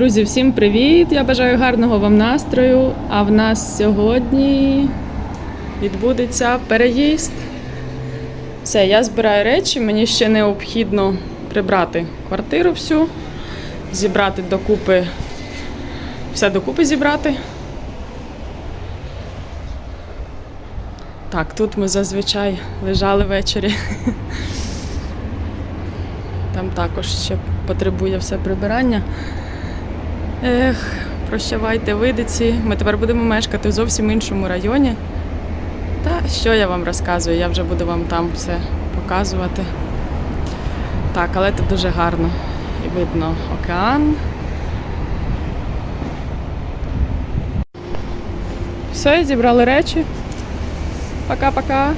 Друзі, всім привіт! Я бажаю гарного вам настрою. А в нас сьогодні відбудеться переїзд. Все, я збираю речі. Мені ще необхідно прибрати квартиру всю, зібрати докупи, все докупи зібрати. Так, тут ми зазвичай лежали ввечері. Там також ще потребує все прибирання. Ех, прощавайте, видиці. Ми тепер будемо мешкати в зовсім іншому районі. Та що я вам розказую? Я вже буду вам там все показувати. Так, але тут дуже гарно. І видно океан. Все, зібрали речі. Пока-пока.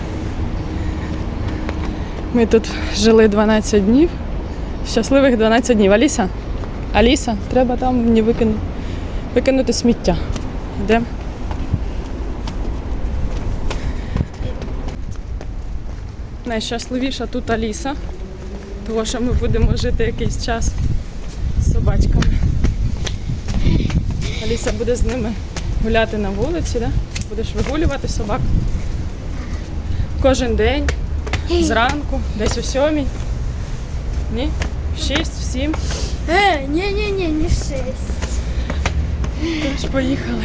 Ми тут жили 12 днів. Щасливих 12 днів. Аліса? Аліса, треба там мені викинути, викинути сміття. Йдемо. Найщасливіша тут Аліса, тому що ми будемо жити якийсь час з собачками. Аліса буде з ними гуляти на вулиці, да? будеш вигулювати собак кожен день, зранку, десь о сьомій. Ні? В шість, в сім. Э, не-не-не, не шесть. Тож поїхали.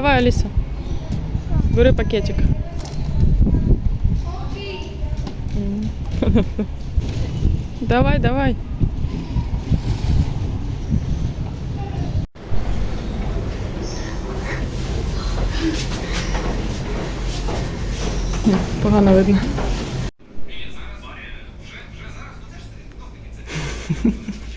Давай, Алиса. Бери пакетик. Давай, давай. Погано видно.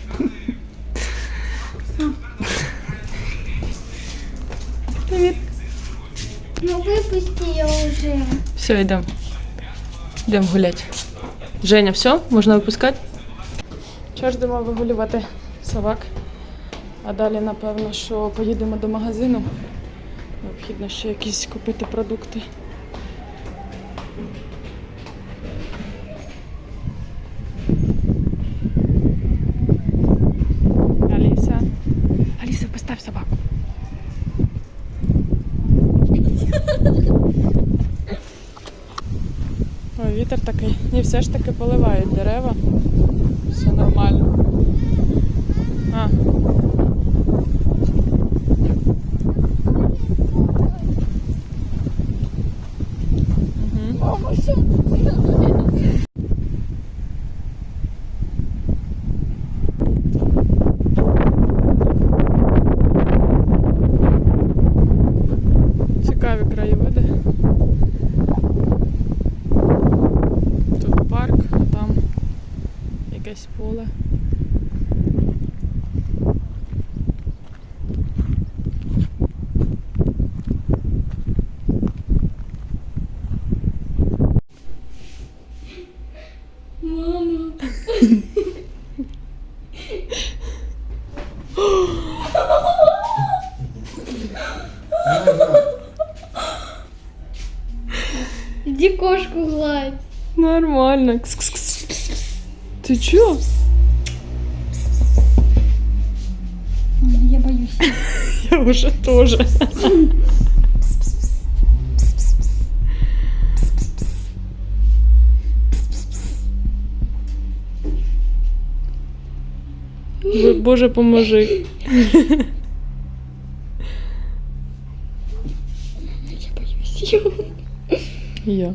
Все, йдемо. Йдемо гуляти. Женя, все? Можна випускати? Що ж йдемо вигулювати собак. А далі, напевно, що поїдемо до магазину. Необхідно ще якісь купити продукти. Аліса. Аліса, поставь собаку. Ой, вітер такий. Ні, все ж таки поливають дерева. Все нормально. А. Иди кошку гладь. Нормально. Кс-кс-кс. Ти чо? Я боюсь. Я вже теж. Бо- Боже, поможи. Я боюсь. Я.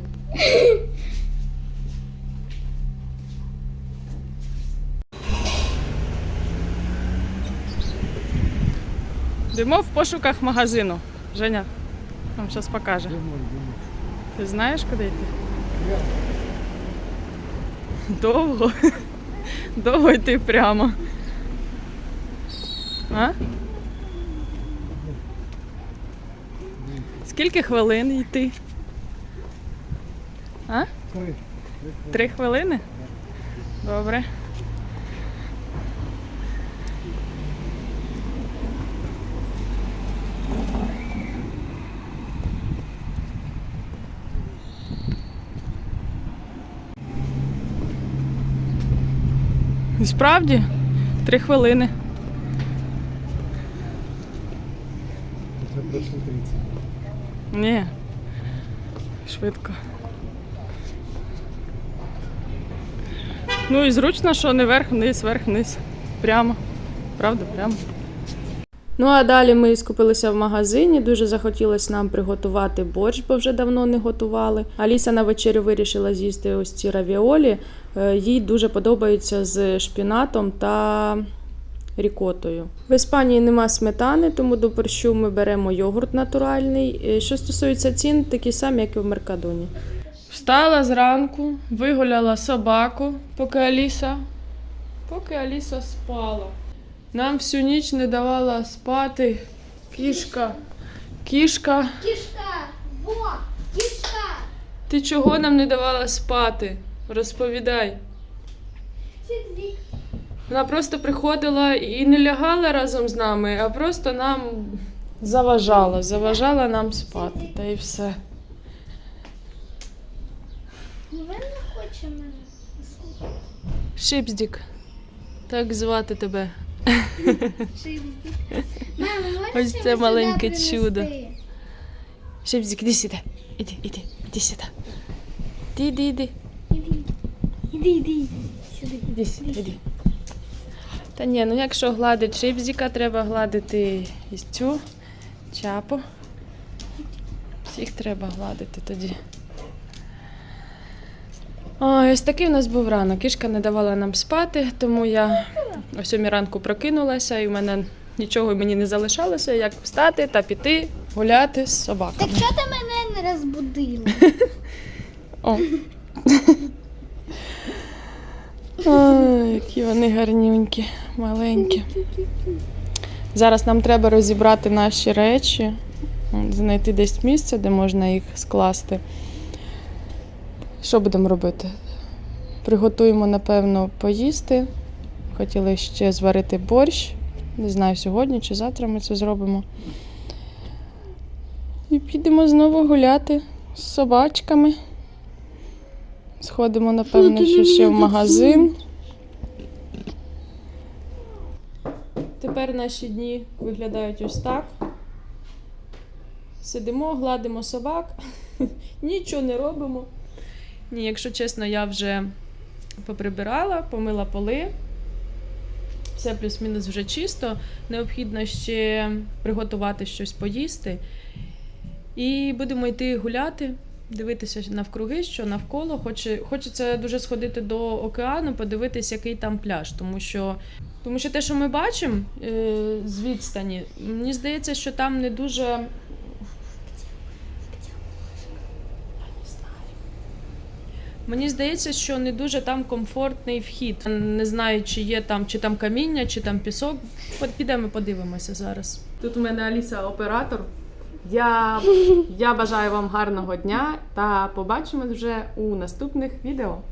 Йдемо в пошуках магазину. Женя, нам зараз покаже. Ти знаєш, куди йти? Довго. Довго йти прямо. А? Скільки хвилин йти? А? Три хвилини? Добре. І справді, три хвилини. Це пройшли 30. Ні. Швидко. Ну і зручно, що не верх-вниз, верх-вниз. Прямо. Правда, прямо. Ну а далі ми скупилися в магазині. Дуже захотілося нам приготувати борщ, бо вже давно не готували. Аліса на вечерю вирішила з'їсти ось ці равіолі. Е, Їй дуже подобаються з шпінатом та рікотою. В Іспанії нема сметани, тому до борщу ми беремо йогурт натуральний. Е, Що стосується цін, такі самі, як і в Меркадоні. Встала зранку, вигуляла собаку, поки Аліса, поки Аліса спала. Нам всю ніч не давала спати кішка. Кішка, Кишка. Во. Кишка. ти чого нам не давала спати? Розповідай. Вона просто приходила і не лягала разом з нами, а просто нам заважала, заважала нам спати. Та й все. Він не хоче мене. Шипздік. Так звати тебе. Шибки. Мама, Ось це маленьке чудо. Шипздік, іди сюди. Іди, іди, іди сюди. Іди, іди, іди. Іди. Іди, іди. Сюди. Іди сюди, іди. Та ні, ну якщо гладить шипзіка, треба гладити і цю чапу. Всіх треба гладити тоді. Ой, ось такий у нас був ранок. Кішка не давала нам спати, тому я о сьомій ранку прокинулася і в мене нічого мені не залишалося, як встати та піти гуляти з собаками. Так що ти мене не розбудила? О. Ой, які вони гарнюнькі, маленькі. Зараз нам треба розібрати наші речі, знайти десь місце, де можна їх скласти. Що будемо робити? Приготуємо, напевно, поїсти. Хотіли ще зварити борщ. Не знаю, сьогодні чи завтра ми це зробимо. І підемо знову гуляти з собачками. Сходимо, напевно, що ще в магазин. Тепер наші дні виглядають ось так. Сидимо, гладимо собак, нічого не робимо. Ні, якщо чесно, я вже поприбирала, помила поли. Все плюс-мінус вже чисто. Необхідно ще приготувати щось поїсти. І будемо йти гуляти, дивитися навкруги, що навколо. Хоче, хочеться дуже сходити до океану, подивитися, який там пляж. Тому що, тому що те, що ми бачимо е, з відстані, мені здається, що там не дуже. Мені здається, що не дуже там комфортний вхід. Не знаю, чи є там, чи там каміння, чи там пісок. Підемо подивимося зараз. Тут у мене Аліса оператор. Я, я бажаю вам гарного дня та побачимось вже у наступних відео.